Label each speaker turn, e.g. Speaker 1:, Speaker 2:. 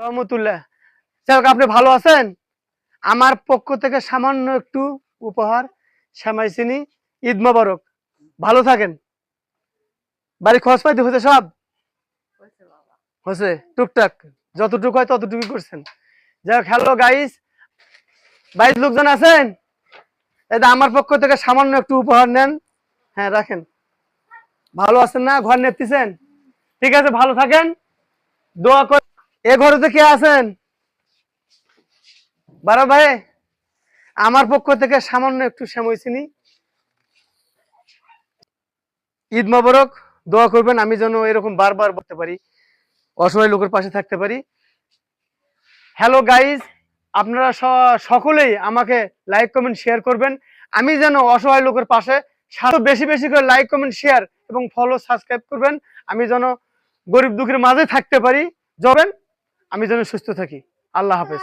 Speaker 1: রহমতুল্লাহ। যাই আপনি ভালো আছেন? আমার পক্ষ থেকে সামান্য একটু উপহার শ্যামাই চিনি ঈদ মোবারক। ভালো থাকেন। বাড়ি খরচ পাইতে হয়েছে সব? হয়েছে টুকটাক। যতটুকু হয় ততটুকু করছেন। যাই হোক হ্যালো গাইস বাইশ লোকজন আছেন? এটা আমার পক্ষ থেকে সামান্য একটু উপহার নেন। হ্যাঁ রাখেন। ভালো আছেন না? ঘর নেতেছেন? ঠিক আছে ভালো থাকেন। দোয়া কর এ ঘরে তো কে আছেন? বারো ভাই, আমার পক্ষ থেকে সামান্য একটু সময় চিনি। ঈদ মোবারক, দোয়া করবেন, আমি যেন এরকম বারবার বলতে পারি, অসহায় লোকের পাশে থাকতে পারি। হ্যালো গাইজ আপনারা সকলেই আমাকে লাইক কমেন্ট শেয়ার করবেন। আমি যেন অসহায় লোকের পাশে সাথে বেশি বেশি করে লাইক কমেন্ট শেয়ার এবং ফলো সাবস্ক্রাইব করবেন। আমি যেন গরিব দুঃখের মাঝে থাকতে পারি। যাবেন আমি যেন সুস্থ থাকি। আল্লাহ হাফেজ।